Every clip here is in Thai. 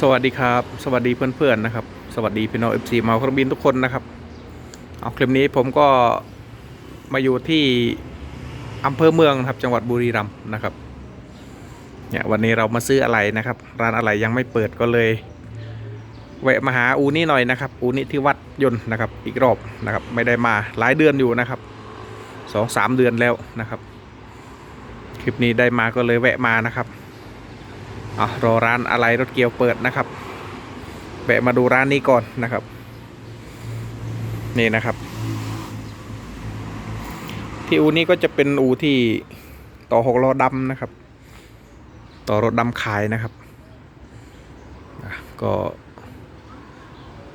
สวัสดีครับ สวัสดีเพื่อนๆนะครับ สวัสดีพี่น้องเอฟซีมาครบินทุกคนนะครับเอาคลิปนี้ผมก็มาอยู่ที่อำเภอเมืองครับ จังหวัดบุรีรัมย์นะครับเนี่ยวันนี้เรามาซื้ออะไรนะครับ ร้านอะไรยังไม่เปิดก็เลยแวะมาหาอูนี่หน่อยนะครับ อูนี่ที่วัดยนต์นะครับ อีกรอบนะครับ ไม่ได้มาหลายเดือนอยู่นะครับสองสามเดือนแล้วนะครับ คลิปนี้ได้มาก็เลยแวะมานะครับ อะรอร้านอะไรรถเกียวเปิดนะครับแวะมาดูร้านนี้ก่อนนะครับ นี่นะครับ ที่อูนี้ก็จะเป็นอูที่ต่อหกล้อดำนะครับ ต่อรถดำขายนะครับก็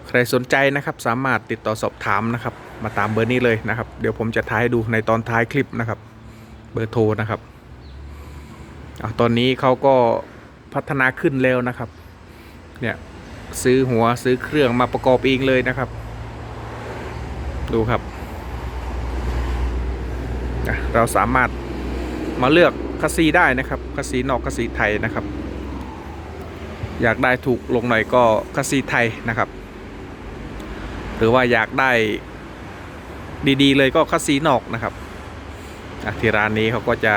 ใครสนใจนะครับ สามารถติดต่อสอบถามนะครับ มาตามเบอร์นี้เลยนะครับ เดี๋ยวผมจะท้ายดูในตอนท้ายคลิปนะครับ เบอร์โทรนะครับอะตอนนี้เขาก็ พัฒนาขึ้นเร็วนะครับ เนี่ยซื้อหัวซื้อเครื่องมาประกอบเองเลยนะครับ ดูครับ เราสามารถมาเลือกคัสซีได้นะครับคัสซีนอกคัสซีไทยนะครับ อยากได้ถูกลงหน่อยก็คัสซีไทยนะครับ หรือว่าอยากได้ดีๆ เลยก็คัสซีนอกนะครับที่ร้านนี้เขาก็จะ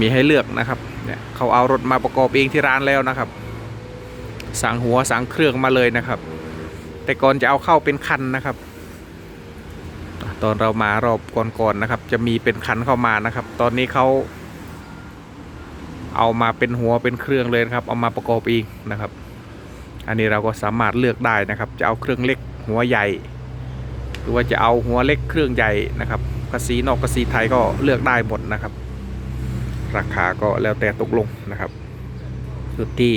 มีให้เลือกนะครับเนี่ยเขาเอารถมาประกอบเองที่ร้านแล้วนะครับ สั่งหัวสั่งเครื่องมาเลยนะครับ แต่ก่อนจะเอาเข้าเป็นคันนะครับ ตอนเรามารอบก่อนๆนะครับ จะมีเป็นคันเข้ามานะครับ ตอนนี้เขาเอามาเป็นหัวเป็นเครื่องเลยนะครับ เอามาประกอบเองนะครับ อันนี้เราก็สามารถเลือกได้นะครับ จะเอาเครื่องเล็กหัวใหญ่ หรือว่าจะเอาหัวเล็กเครื่องใหญ่นะครับกระสีนอกกระสีไทยก็เลือกได้หมดนะครับ ราคาก็แล้วแต่ตกลงนะครับ อยู่ที่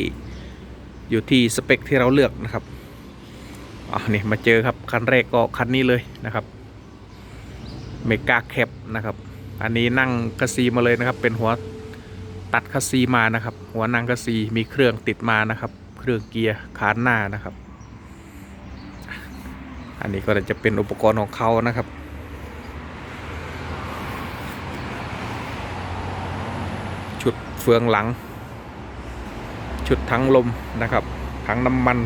อยู่ที่สเปคที่เราเลือกนะครับอ่านี่มาเจอครับคันแรกก็คันนี้เลยนะครับเมกาแคปนะครับ อันนี้นั่งคัสซีมาเลยนะครับ เป็นหัวตัดคัสซีมานะครับ หัวนั่งคัสซีมีเครื่องติดมานะครับ เครื่องเกียร์คานหน้านะครับ อันนี้ก็จะเป็นอุปกรณ์ของเขานะครับ ชุด เฟืองหลัง ชุดทั้งลมนะครับทั้งน้ำมัน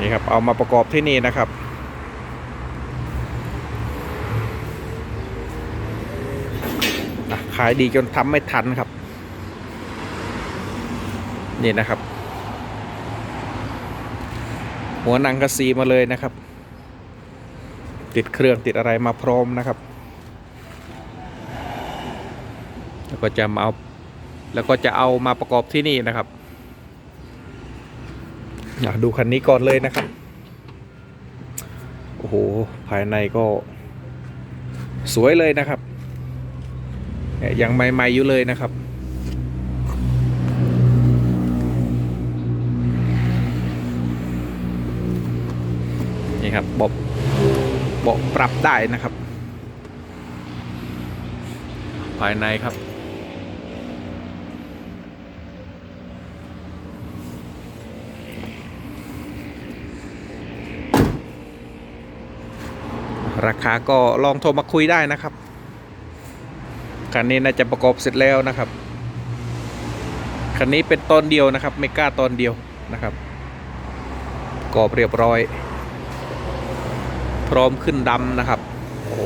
นี่ครับเอามาประกอบที่นี่นะครับ ขายดีจนทำไม่ทันครับ นี่นะครับ หัวหนังกระซีมาเลยนะครับ ติดเครื่องติดอะไรมาพร้อมนะครับ แล้วก็จะมาเอา แล้วก็จะเอามาประกอบที่นี่นะครับอยากดูคันนี้ก่อนเลยนะครับ โอ้โห ภายในก็ สวยเลยนะครับ ยังใหม่ๆอยู่เลยนะครับ นี่ครับเบบเบาะปรับได้นะครับ ภายในครับ ราคาก็ลองโทรมาคุยได้นะครับคันนี้น่าจะประกอบเสร็จแล้วนะครับคันนี้เป็นตอนเดียวนะครับไม่กล้าตอนเดียวนะครับประกอบเรียบร้อย พร้อมขึ้นดำนะครับโอ้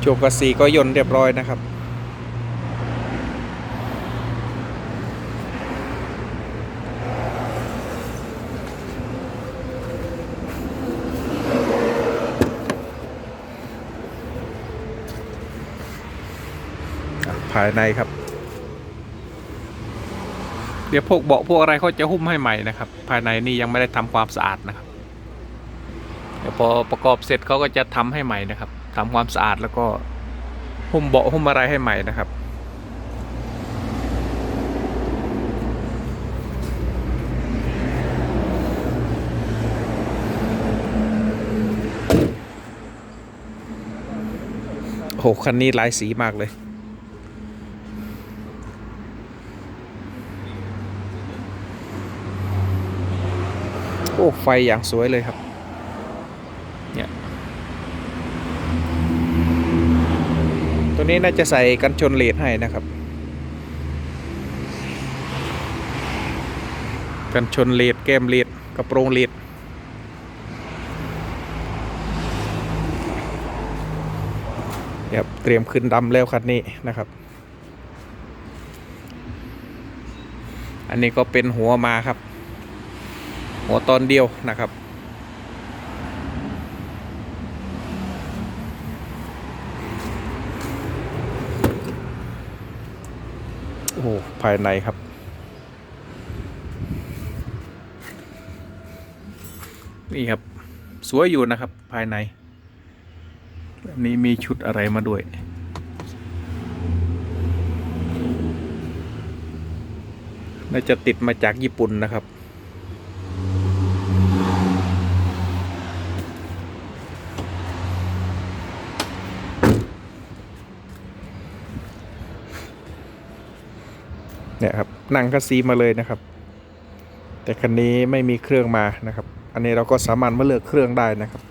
โชกระสีก็ย่นเรียบร้อยนะครับ ภายในครับ เดี๋ยวพวกเบาะพวกอะไรเขาจะหุ้มให้ใหม่นะครับ ภายในนี่ยังไม่ได้ทำความสะอาดนะครับ เดี๋ยวพอประกอบเสร็จเขาก็จะทำให้ใหม่นะครับทำความสะอาดแล้วก็หุ้มเบาะหุ้มอะไรให้ใหม่นะครับโอ้โหคันนี้หลายสีมากเลย ไฟอย่างสวยเลยครับ เนี่ย ตัวนี้น่าจะใส่กันชนเลดให้นะครับ กันชนเลดแก้มเลดกระโปรงเลดครับเตรียมขึ้นดำแล้วคันนี้นะครับ อันนี้ก็เป็นหัวมาครับ หัวตอนเดียวนะครับ โอ้ ภายในครับ นี่ครับ สวยอยู่นะครับภายในแบบนี้มีชุดอะไรมาด้วยน่าจะติดมาจากญี่ปุ่นนะครับ นั่งคัสซีมาเลยนะครับ แต่คันนี้ไม่มีเครื่องมานะครับ อันนี้เราก็สามารถมาเลือกเครื่องได้นะครับ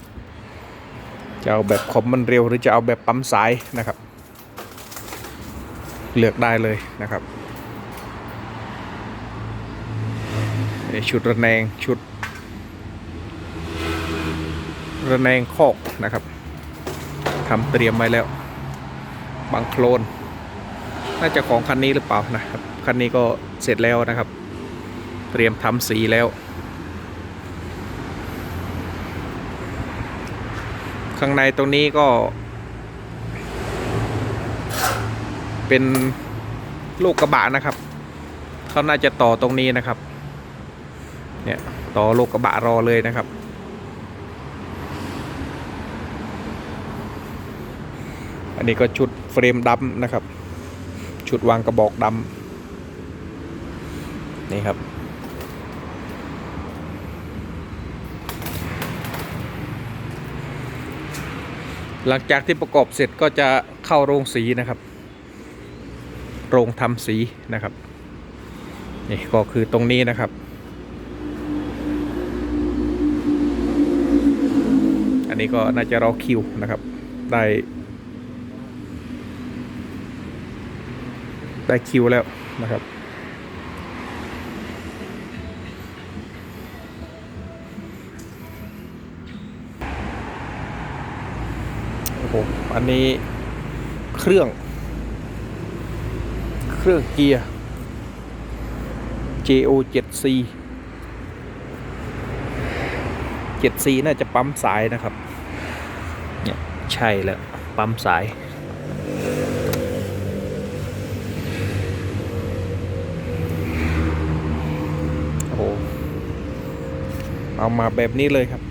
จะเอาแบบคอมมันเร็วหรือจะเอาแบบปั๊มสายนะครับ เลือกได้เลยนะครับชุดระแนงชุดระแนงคอกนะครับทำเตรียมไว้แล้วบังโคลน น่าจะของคันนี้หรือเปล่านะครับ คันนี้ก็เสร็จแล้วนะครับ เตรียมทำสีแล้ว ข้างในตรงนี้ก็ เป็นลูกกระบะนะครับเขาน่าจะต่อตรงนี้นะครับ เนี่ยต่อลูกกระบะรอเลยนะครับอันนี้ก็ชุดเฟรมดำนะครับ ชุดวางกระบอกดำนี่ครับ หลังจากที่ประกอบเสร็จก็จะเข้าโรงสีนะครับ โรงทำสีนะครับ นี่ก็คือตรงนี้นะครับอันนี้ก็น่าจะรอคิวนะครับ ได้ ได้คิวแล้วนะครับ โอ้โห อันนี้เครื่อง เครื่องเกียร์ JO 7C 7C น่าจะปั๊มสายนะครับ เนี่ย ใช่แล้ว ปั๊มสาย โอ้โห เอามาแบบนี้เลยครับ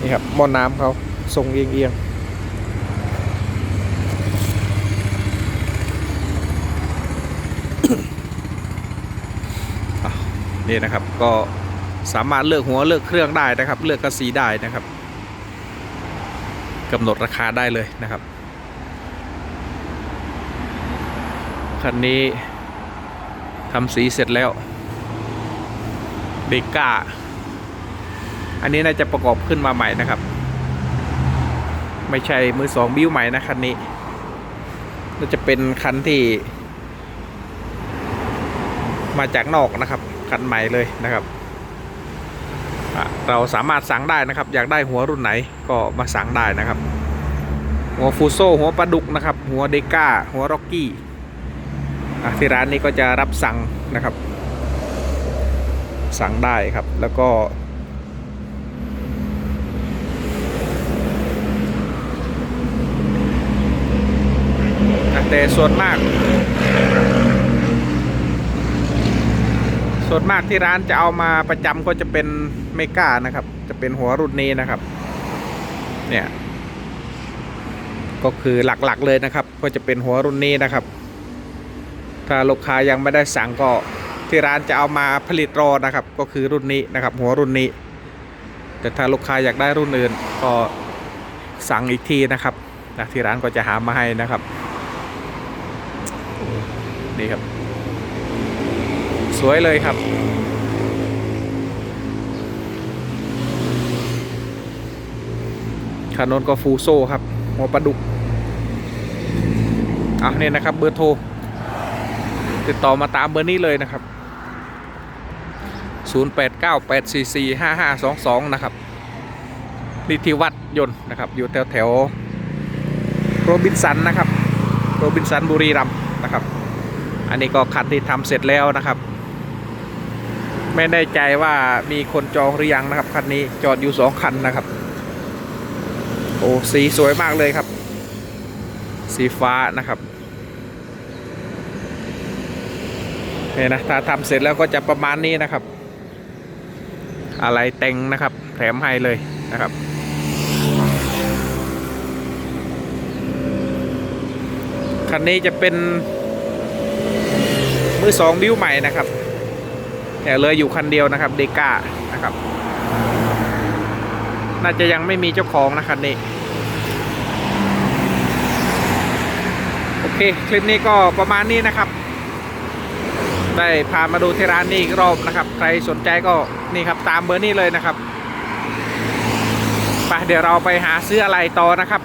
นี่ครับหม้อน้ำเขาทรงเอียงๆอะนี่นะครับก็สามารถเลือกหัวเลือกเครื่องได้นะครับ เลือกกระสีได้นะครับกำหนดราคาได้เลยนะครับ คันนี้ทำสีเสร็จแล้วเบก้า อันนี้น่าจะประกอบขึ้นมาใหม่นะครับ ไม่ใช่มือสองบิ้วใหม่นะคันนี้ น่าจะเป็นคันที่ มาจากนอกนะครับ คันใหม่เลยนะครับ เราสามารถสั่งได้นะครับ อยากได้หัวรุ่นไหนก็มาสั่งได้นะครับ หัวฟูโซหัวปลาดุกนะครับ หัวเดก้า หัวร็อกกี้ ที่ร้านนี้ก็จะรับสั่งนะครับ สั่งได้ครับแล้วก็ แต่ส่วนมาก ส่วนมากที่ร้านจะเอามาประจำก็จะเป็นเมกานะครับ จะเป็นหัวรุ่นนี้นะครับ เนี่ยก็คือหลักๆเลยนะครับ ก็จะเป็นหัวรุ่นนี้นะครับ ถ้าลูกค้ายังไม่ได้สั่งก็ที่ร้านจะเอามาผลิตรอนะครับ ก็คือรุ่นนี้นะครับ หัวรุ่นนี้ แต่ถ้าลูกค้าอยากได้รุ่นอื่น ก็สั่งอีกทีนะครับนะที่ร้านก็จะหามาให้นะครับนี่ครับ สวยเลยครับ ขนนก็ฟูโซครับหัวปลาดุกอะนี่นะครับเบอร์โทร ติดต่อมาตามเบอร์นี้เลยนะครับ 0898445522 นะครับนิติวัดยนต์นะครับ อยู่แถวแถวโรบินสันนะครับ โรบินสันบุรีรัมนะครับ อันนี้ก็คันที่ทำเสร็จแล้วนะครับไม่แน่ใจว่ามีคนจองหรือยังนะครับคันนี้จอดอยู่สองคันนะครับ โอ้สีสวยมากเลยครับ สีฟ้านะครับเนี่ยนะถ้าทำเสร็จแล้วก็จะประมาณนี้นะครับ อะไรเต็งนะครับ แถมให้เลยนะครับ คันนี้จะเป็น มือสองบิ้วใหม่นะครับแต่เหลยอยู่คันเดียวนะครับเดก้านะครับ น่าจะยังไม่มีเจ้าของนะคันนี้โอเค คลิปนี้ก็ประมาณนี้นะครับ ได้พามาดูที่ร้านนี้อีกรอบนะครับ ใครสนใจก็นี่ครับตามเบอร์นี้เลยนะครับไปเดี๋ยวเราไปหาซื้ออะไรต่อนะครับ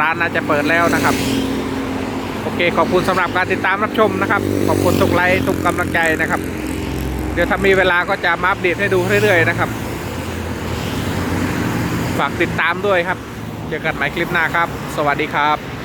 ร้านน่าจะเปิดแล้วนะครับ โอเคขอบคุณสำหรับการติดตามรับชมนะครับ ขอบคุณทุกไลค์ทุกกำลังใจนะครับ เดี๋ยวถ้ามีเวลาก็จะมาอัปเดตให้ดูเรื่อยๆนะครับ ฝากติดตามด้วยครับ เจอกันใหม่คลิปหน้าครับ สวัสดีครับ